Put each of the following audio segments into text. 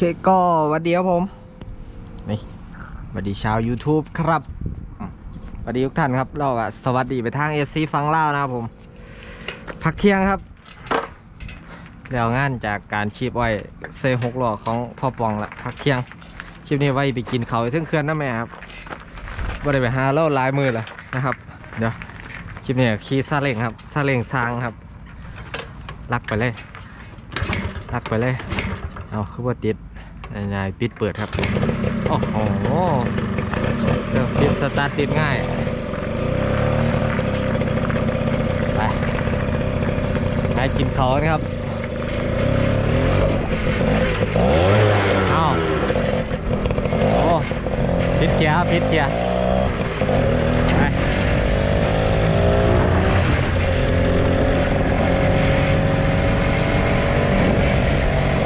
เคก็วัสดีครับผม นี่วัสดีชาว YouTube ครับวัสดีทุกท่านครับ เราสวัสดีไปทาง FC ฟังเล่านะครับผม พักเที่ยงครับแล้วงานจากการชีพอ้อยเซหกล้อของพ่อปองละพักเที่ยงคลิปนี้ไว้ไปกินเขาถึงเคลื่อนนะแม่ครับบ่ได้ไปหาเล่าลายมือละนะครับ เดี๋ยวคลิปนี้ขี่ซาเล้งครับซาเล้งซางครับลักไปเลยลักไปเลย เอาคือว่าติด นายปิดเปิดครับ โอ้โหเริ่มปิดสตาร์ทติดง่าย ไปไปกินเขานะครับเอาวโอ้ปิดเกียร์ปิดเกียร์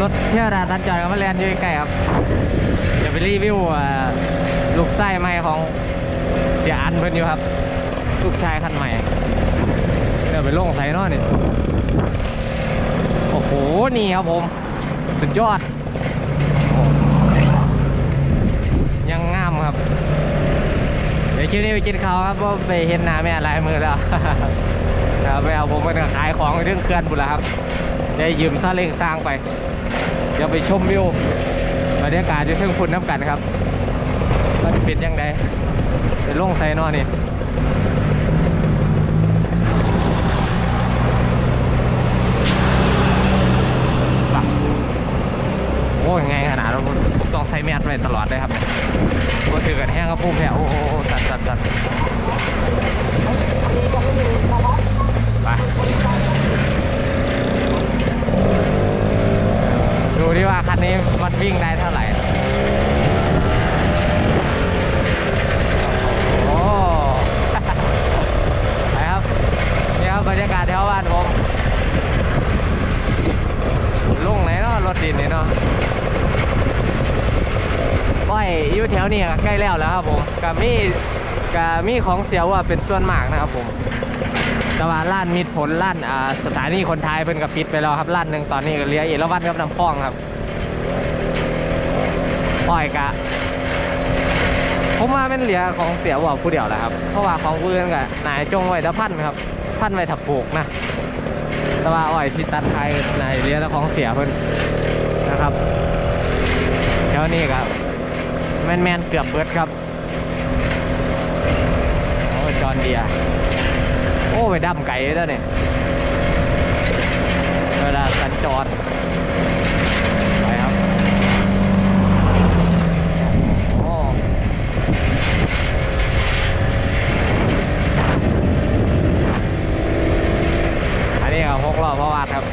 รถเที่ยวดาตันจอยกับมาเรียนอยู่ใกล้ครับเดี๋ยวไปรีวิวลูกไส้ใหม่ของเสียอันเพิ่นอยู่ครับ ลูกชายคันใหม่เดี๋ยวไปลงใส่นาะนี่โอ้โหนี่ครับผม สุดยอด ยังงามครับ เดี๋ยวคลิปนี้ไปกินเขาครับเพราะไปเห็นหน้าแม่ลายมือแล้วครับไปเอาผมไปขายของเรื่องเคลื่อนบุญแล้วครับได้ยืมซาเล้งสร้างไป เดี๋ยวไปชมวิวบรรยากาศจะเพิ่งฝุ่นน้ำกันครับว่าจะเป็นยังไงไปลงไซนอนี่โอ้ยไงขนาดเราผมต้องใส่แมสไว้ตลอดเลยครับก็ถือกันแห้งก็พุ่มแผ่โอ้โหจัดจัดจัดไป ดูดิว่าคันนี้มันวิ่งได้เท่าไหร่โอ้ไปครับนี่ครับบรรยากาศแถวบ้านผมลุงไหนเนาะรถดินนี่เนาะก้อยอยู่แถวนี้ใกล้แล้วแล้วครับผมกับมีกับมีของเสียว่าเป็นส่วนมากนะครับผม แต่ว่าร้านมีดผลร้านอ่าสถานีคนไทยเพิ่นก็ปิดไปแล้วครับร้านหนึ่งตอนนี้ก็เหลือเอราวัณกับน้ำพ้องครับอ้อยกะผมว่าเป็นเหลือของเสียว่าผู้เดียวแหละครับ เพราะว่าของผู้อื่นก็นายจงไว้ตะพันครับ พันไว้ถับปลูกนะ แต่ว่าอ้อยที่ตัดไทยนายเหลือแต่ของเสียเพิ่นนะครับแถวนี้ครับแมนๆเกือบเบิดครับโอ้จอนเดีย อ้ไปดำไก่แล้วเนี่ยเวลาสัญจรไปครับโอ้ันนี้ก็หกล้อเพราะวาดครับ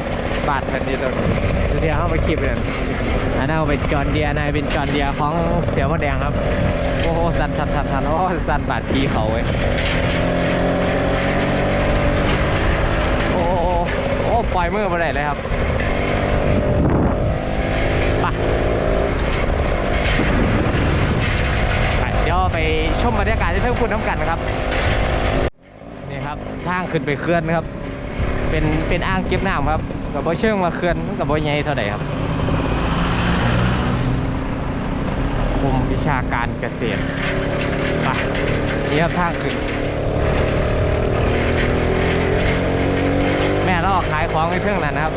บาดเป็นอยู่ตรงตัวเดียวเข้าไปคลิปเลยอันนั้นเอาไปจอนเดียนายเป็นจอนเดียของเสียวมดแดงครับ โอ้โหสันสันสันสันโอ้สันบาดพีเขาเว้ย โอ้โอ้โอ้ ปล่อยมือไปไหนเลยครับไปไปเดี๋ยวไปชมบรรยากาศที่เพิ่งพูดน้ำกันนะครับ นี่ครับทางขึ้นไปเขื่อนครับ เป็นเป็นอ่างเก็บน้ำครับกับบ่เชิงมาเขื่อนกับบ่ใหญ่เท่าไหร่ครับกรมวิชาการเกษตรไปนี่ครับทางขึ้น แม่เราออกขายของในเครื่องนั้นนะครับ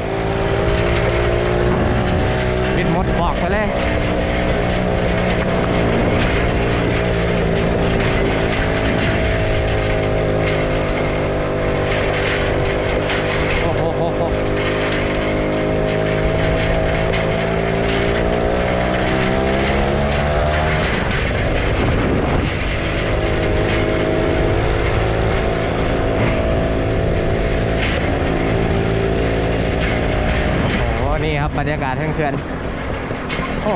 บินหมดบอกไปเลย โอ้โหโหโหโอ้โหนี่ค รับรรยากาศทั้งเขื่อนโอ้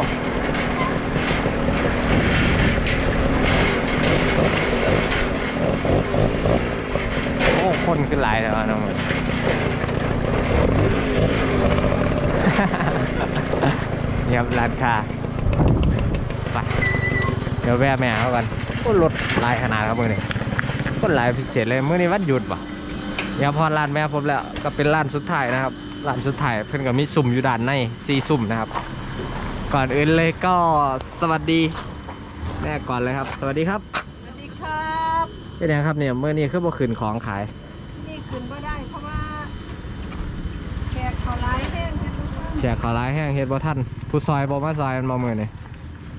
โอ้คนขึ้นหลายแล้วน้องนี่ครับร้านค้าไปเดี๋ยวแวะแม่เขากันโอ้รถหลายขนาดครับมือนี้ก็หลายพิเศษเลยมื้อนี้วันหยุดป่ะเดี๋ยวพอร้านแม่ผมแล้วก็เป็นร้านสุดท้ายนะครับ ร้านสุดท้ายเพิ่นก็มีสุ่มอยู่ด้านในซีสุ่มนะครับ ก่อนอื่นเลยก็สวัสดี แม่ก่อนเลยครับ สวัสดีครับสวัสดีครับเป็นยังครับเนี่ยเมื่อนี้คือบ่คืนของขายนี่ขึ้นไม่ได้เพราะว่าแขกเขาไล่แห้งแค่ทุกคนเสียขอร้ายแห้งเฮ็ดบ่ท่านผู้ซอยบ่มาซอยมันบ่มือนี่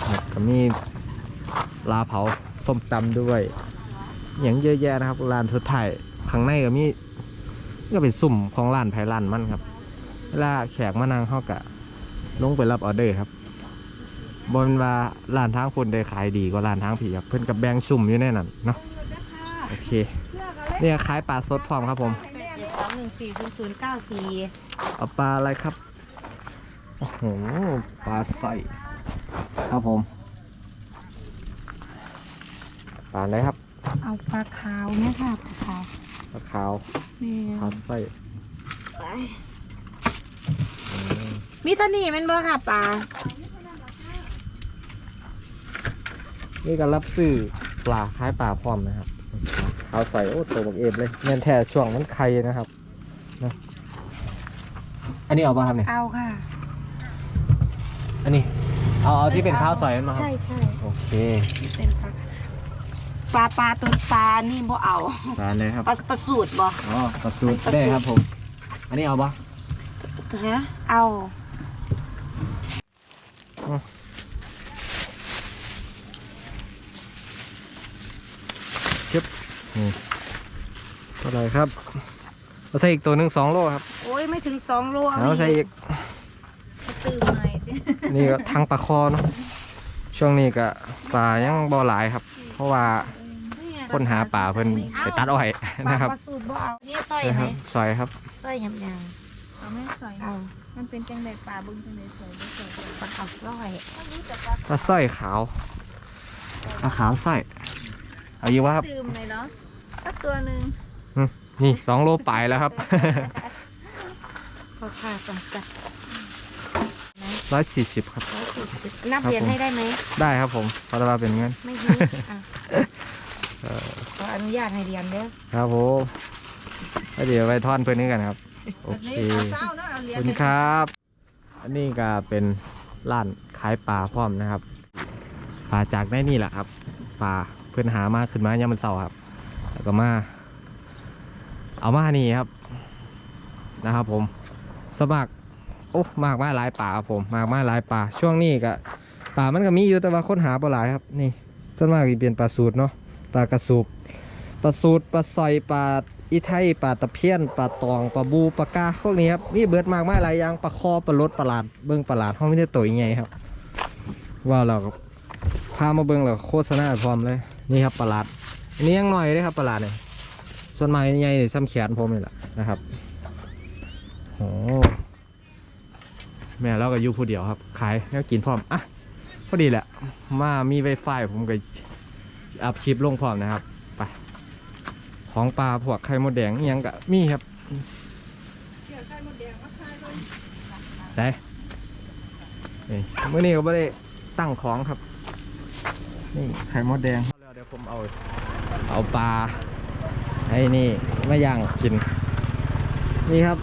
ครับก็มีลาเผาส้มตำด้วยอย่างเยอะแยะนะครับร้านสุดท้ายข้างในก็มีก็เป็นสุ่มของร้านไผร้านมันครับ เวลาแขกมานั่งเฮากะลงไปรับออเดอร์ครับบนว่าร้านทางพุ่นได้ขายดีกว่าร้านทางผีครับเพิ่นกับแบ่งสุ่มอยู่ในนั้นเนาะโอเคเนี่ยขายปลาสดพร้อมครับผมแปดเจ็ดสองหนึ่งสี่ศูนย์ศูนย์เก้าสี่เอาปลาอะไรครับโอ้โหปลาใส่ครับผมปลาอะไรครับ เอาปลาขาวเนี่ยค่ะปลาขาวปลาขาวนี่ปลาใส่ไป มีตัวนี้แมันบ่ค่ะปลานี่ก็รับซื้อปลาคล้ายปลาพร้อมนะครับ เอาใส่โอ้ตัวบักเอฟเลยแม่นแท้ช่วงมันไข่นะครับนะอันนี้เอาปะครับเนี่ยเอาค่ะอันนี้ เอาเอาที่เป็นข้าวใส่มันมาครับใช่ใช่โอเคเป็นปลาปลาปลาตัวปลานี่บ่เอาปลาเลยครับปลาปลาสูตรบ่ อ๋อปลาสูตรได้ครับผม อันนี้เอาปะฮะเอา นี่เท่าไหรครับเอาใส่อีกตัวหนึ่งสองโลครับโอ้ยไม่ถึงสองโลเอาใส่อีกตื่นหน่อยดินี่ก็ทางปลาคอเนาะช่วงนี้ก็ปลายังบ่หลายครับ เพราะว่าคนหาปลาเพิ่นไปตัดอ้อยปลานะครับปลาสูตรบ่เอานี่สร้อยนะไหคมรับซอยครับสร้อยยำย เอาไม่ใส่ำเอามันเป็นจังไดปลาบึ้งจังไดสวยบ่สวยปลาขาวสร้อยปลาสร้อยขาวปลาขาวสร้อย เอาอยู่วะครับดื่มเลยเหรอสักตัวหนึ่งอืมนี่สองโลปลายแล้วครับพอค่ะจังจัดร้อยสี่สิบครับ ร้อยสี่สิบนับครับเหรียญผมให้ได้ไหม ได้ครับผมเพราะว่าเป็นเงิน ไม่ฮีอะขออนุญาตให้เรียนเด้อครับผมแล้วเดี๋ยวไปทอนเพื่อนนี้กันครับ โอเคเอาเศร้าเนาะเอาเหรีขยอบญคุณครับ อันนี้ก็เป็นร้านขายปลาพร้อมนะครับปลาจากได้นี่แหละครับปลาเพื่อนหามาขึ้นมายามมันเสาร์ครับ แล้วก็มา เอามานี่ครับ นะครับ ผมสมัครโอ้มากมากหลายป่าครับผมมากมากหลายป่าช่วงนี้ก็ป่ามันก็มีอยู่แต่ว่าค้นหาปลาหลายครับ นี่ส่วนมากจะเป็นปลาสูตรเนาะปลากระสูบปลาสูตรปลาซอยปลา อีไทยปลาตะเพียนปลาตองปลาบูปลากาพวกนี้ครับมีเบิดมากมายหลายอย่างปลาคอปลาลดปลาหลาดเบิ้งปลาหลาดห้องไม่ได้ตัวใหญ่ครับ ว่าเราพามาเบิ้งแล้วโฆษณาพร้อมเลยนี่ครับปลาหลาดอันนี้ยังหน่อยเลยครับปลาหลาดเนี่ยส่วนมากใหญ่ซ้ำแขนผมนี่แหละนะครับโอ้แม่เราก็อยู่ผู้เดียวครับ ขายแล้วกินพร้อมอะพอดีแหละมามีไวไฟผมก็อัพคลิปลงพร้อมนะครับ ของปลาพวกไข่มดแดงอิหยังกะมีครับเกี่ยวไข่มดแดงมาทายเบิ่งได้นี่เมื่อนี้ก็ไม่ได้ตั้งของครับ นี่ไข่มดแดงเดี๋ยวผมเอา เอาปลาไอ้นี่มาย่างกิน นี่ครับ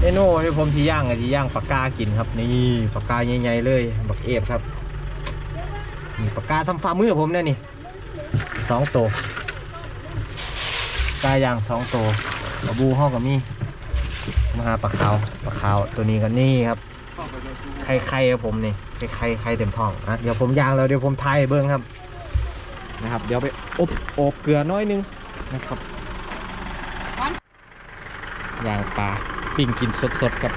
เมนูที่ผมที่ย่างอะที่ย่างปลากากินครับ นี่ปลากาใหญ่ๆเลย บักเอฟครับนี่ปลากาทำฝ่ามือผมเนี่ยนี่สองตัว กาย่างสองตัวปลาบูห้อกับมีมาหาปลาขาวปลาขาวตัวนี้กันนี่ครับไข่ไข่ครับผมนี่ไข่ไข่ไข่เต็มท้องอะเดี๋ยวผมย่างแล้วเดี๋ยวผมทายเบิ้งครับนะครับ เดี๋ยวไปอบอบเกลือน้อยนึงนะครับย่างปลาปิ้งกินสดๆกับ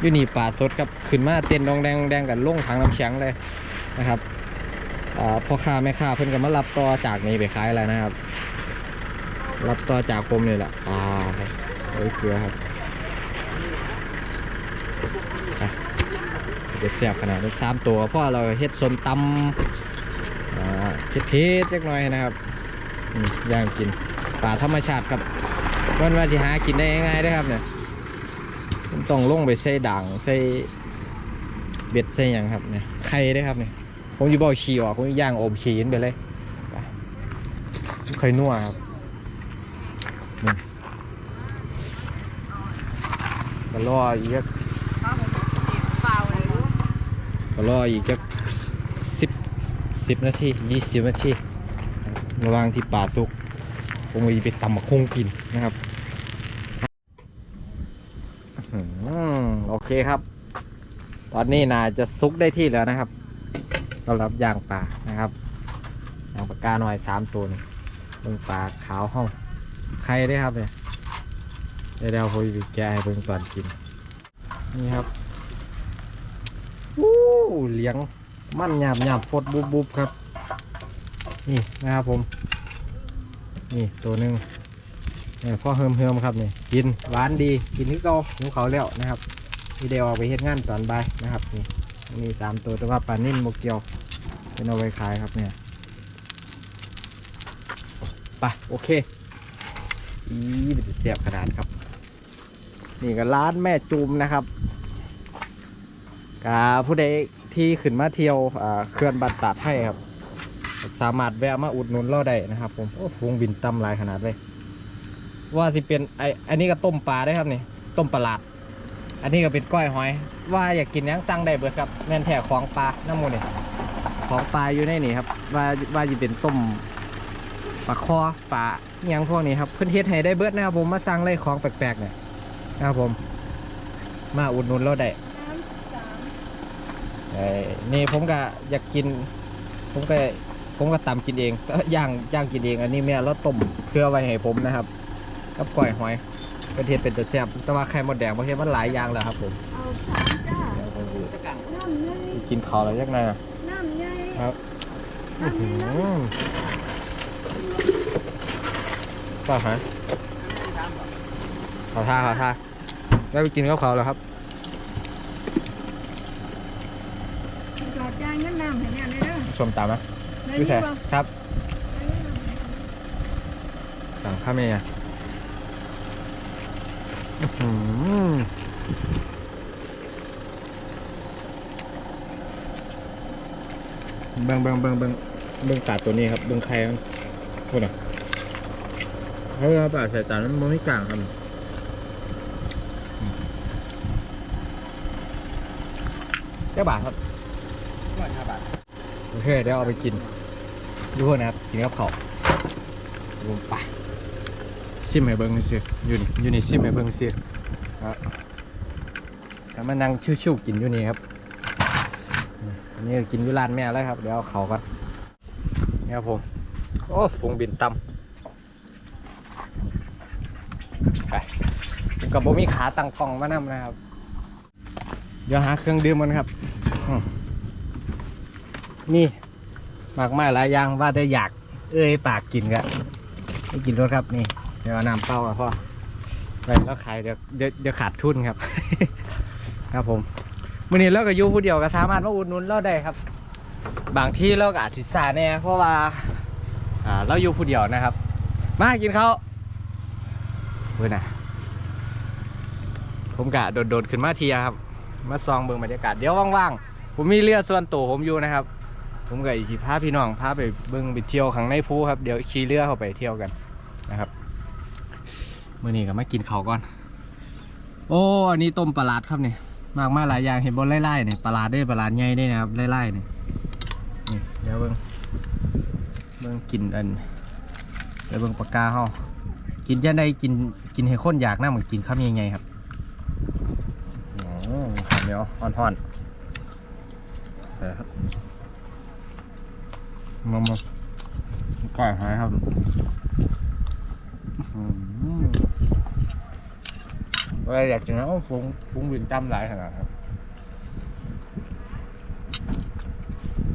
อยู่นี่ปลาสดกับขึ้นมาเต้นดองแดงแดงกันลงถังน้ำแข็งเลยนะครับ พ่อค้าแม่ค้าเพิ่นก็มารับต่อจากนี้ไปขายแล้วนะครับ รับต่อจากผมนี่แหละปลาโอ้ยเกลือครับไปเสียบขนาดนี้ตามตัวเพราะเราเฮ็ดสมตำอ่าเผ็ดๆเล็กน้อยนะครับอย่างกินปลาธรรมชาติครับวันว่าจะหากินได้ง่ายๆเด้ครับเนี่ยต้องลงไปใส่ด่างใส่เบ็ดใส่หยังครับเนี่ยไข่เด้ครับเนี่ย ผมอยู่บ่อชีออกผมย่างโอมชีนไปเลยไปเคยนัวครับนี่ก็รออีกก็รออีกจักสิบสิบนาทียี่สิบนาทีระหว่างที่ป่าสุกผมมีไปตำมะคงกินนะครับอื้อหือโอเคครับ ตอนนี้น่าจะซุกได้ที่แล้วนะครับ สำหรับย่างปลานะครับย่างปลากาหน่อยสามตัวนี่เบิ่งปลาขาวห้องไข่ได้ครับเนี่ยเดี๋ยวเดี๋ยวผมจะแกะให้เบิ่งก่อนกิน นี่ครับวู้เลี้ยงมันหยาบหยาบฟดบุบบุบครับ นี่นะครับผม นี่ตัวหนึ่งเนี่ยพ่อเฮิมเฮิมครับนี่กินหวานดีกินที่เกาหิวเขาแล้วนะครับวิดีโอเอาไปเฮ็ดงานตอนบ่ายนะครับนี่ มีสามตัวแต่ว่าปลานิ่นโมเกียว เป็นเอาไว้ขายครับเนี่ยไปโอเค อีเป็นเสียบขนาดครับ นี่ก็ร้านแม่จูมนะครับกาผู้ใดที่ขึ้นมาเที่ยวอ่าเขื่อนบัตรตาดให้ครับ สามารถแวะมาอุดหนุนเราได้นะครับผมโอ้ฟูงบินตำหลายขนาดเลยว่าสิเป็นไออันนี้ก็ต้มปลาได้ครับนี่ ต้มปลาหลาด อันนี้ก็เป็นก้อยหอย ว่าอยากกินยังสั่งได้เบิดครับแม่นแท้ของปลาน้ำมูนี่ของปลาอยู่ในนี่ครับ ว่าว่าจะเป็นต้มปลาคอปลาอหยังพวกนี้ครับเพื่อนเฮ็ดให้ได้เบิดนะครับผมมาสั่งเลยของแปลกๆเนี่ยนะครับผม มาอุดหนุนเราได้ไอ้นี่ผมก็อยากกิน ผมก็ผมก็ตำกินเองย่างย่างกินเอง อันนี้แม่เราต้มเพื่อไว้ให้ผมนะครับ กับก้อยหอย เป็นเทศเป็นตัวแซ่บแต่ว่าไข่มดแดงเพราะเทศมันหลายอย่างแล้วครับผมเอาสามจ้าเดี๋ยวผมสิน้ำใหญ่กินข้าวแล้วยักหน้าน้ำใหญ่ครับอื้อหือก็ฮะขอท่าขอท่าได้ไปกินกับเขาวแล้วครับกอดจ่ายเงินน้ำให้แม่เลยเด้อชมตามนะได้พี่นี่แท้บ่ครับได้เงินน้ำให้สั่งข้าวเมียอื้อหือ เบิ่งเบิ่งเบิ่งเบิ่งเบิ่งตาตัวนี้ครับ เบิ่งไข่มันพูดหน่อยเพราะว่าปลาใส่ตามันไม่กลางครับเจ้าบาทครับห้าบาทโอเคเดี๋ยวเอาไปกินดูนะครับ กินกับข้าวรวมไป ซิมให้เบิ้งซิอยู่นี่อยู่นี่ซิมให้เบิ้งซิครับแล้วมานั่งชิวๆกินอยู่นี่ครับอันนี้กินอยู่ร้านแม่แล้วครับ เดี๋ยวเขากันนี่ครับผม โอ้ฝูงบินต่ำไปกับโบมีขาตั้งกล้องมานำนะครับ เดี๋ยวหาเครื่องดื่มมันครับนี่มากมายหลายอย่างว่าแต่อยาก เอ้ยปากกินกันไม่กินรถครับนี่ เดี๋ยวน้ำเปล่าอะพ่อไปแล้วขายเดี๋ยวเดี๋ยวเดี๋ยวขาดทุนครับ ครับผมมื่อนี้เราก็อยู่ผู้เดียวก็สามารถมาอุดหนุนเราได้ครับ บางที่เราก็อาจสิสาแน่เพราะว่าอ่าเราอยู่ผู้เดียวนะครับ มากินข้าวเพื่อนนะผมกะโดดๆขึ้นมาเทียครับ มาซองเบิ่งบรรยากาศเดี๋ยวว่างๆผมมีเรือส่วนตัวผมอยู่นะครับ ผมกับอีกพาพี่น้องพาไปเบิ่งไปเที่ยวข้างในภูครับเดี๋ยวขี่เรือเข้าไปเที่ยวกันนะครับ มื่อนี้ก็มากินเขาก่อน โอ้อันนี้ต้มปลาลาดครับเนี่ยมากมากหลายอย่างเห็นบนไล่ๆเนี่ยปลาลาดได้ปลาลาดใหญ่ได้นะครับไล่ๆเนี่ยนี่เดี๋ยวเบิ่งเบิ่งกินอันเดี๋ยวเบิ่งปากกาเฮากินยันได้กินกินให้คนอยากหน้าเหมือนกินข้าวยังไงครับอ๋อข้าเหนียวห่อนๆเดี๋ยวครับมามาก่อยหายครับ อะไรอยากจะนะว่าฟุ้งฟุ้งวินจำหลายขนาดครับ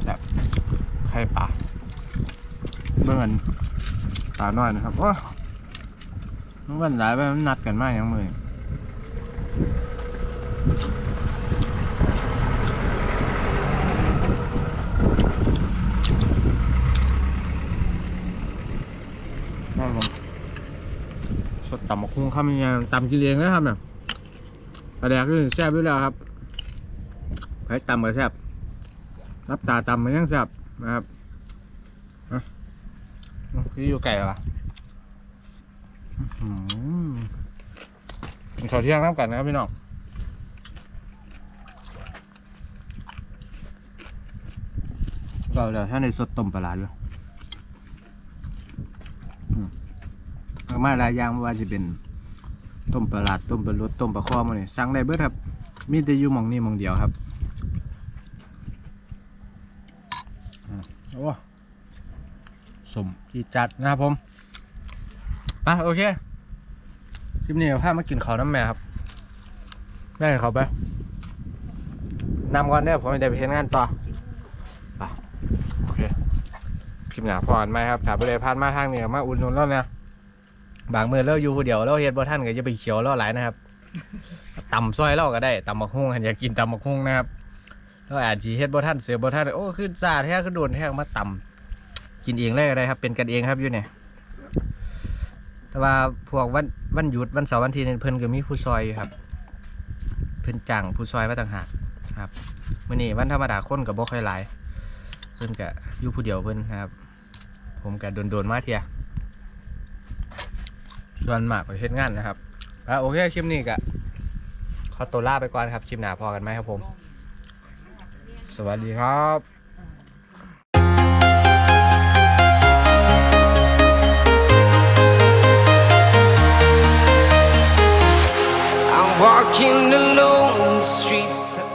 แบบไข่ปลาเมื่อนปลาน้อยนะครับว้าเมื่อวันหลายไปมันนัดกันมากยังมือนั่นผมสดตำมะคุ้งข้ามยังไงตำกินเองนะครับเนี่ย แดกก็แซ่บด้วยแล้วครับไผ่ตำก็แซ่บรับตาตำมันยังแซ่บนะครับอะคืออยู่ไก่เหรออื้อหือกินข้าวเที่ยงน้ำกันนะครับพี่น้องเก็แล้วถ้าในสดต้มปลาร้าอยู่อืมามาหลายอย่างว่าจะเป็น ต้มปลาร้าต้มปลารสต้มปลาข้อมาเนี่ยสั่งได้เบิดครับ มีแต่อยู่หมองนี้หมองเดียวครับโอ้สมที่จัดนะครับผมไปโอเคคลิปนี้พามากินข้าวน้ำแม่ครับได้เขาไปนำก่อนเนี่ยผมจะไปเห็นงานต่อไปโอเคคลิปหน้าพอนไหมครับถ้าไปเลยพลาดมาทางนี้มาอุ่นนุนแล้วเนะ บางมือเราอยู่ผู้เดียวเราเฮ็ดบ่ท่านก็จะไปเขียวเราหลายนะครับตำซอยเราก็ได้ตำบักฮุ่งอยากกินตำบักฮุ่งนะครับเราอาจจะเฮ็ดบ่ท่านเสือบ่ท่านโอ้ขึ้นซาแท้ขึ้นโดนแท้มาตำกินเองเลยก็ได้ครับ เป็นกันเองครับอยู่เนี่ยแต่ว่าพวกวันวันหยุดวันเสาร์วันที่นี่เพิ่นก็มีผู้ซอยอยู่ครับ เพิ่นจ้างผู้ซอยมาต่างหากครับมื้อนี้วันธรรมดาคนก็บ่ค่อยหลายเพิ่นก็อยู่ผู้เดียวเพิ่นครับ ผมก็โดนๆมาเทีย ชวนหมากไปเฮ็ดงานนะครับอะโอเคคลิปนี้กะขอตัวลาไปก่อนครับชิมหนาพอกันไหมครับผม สวัสดีครับ walking alone, the streets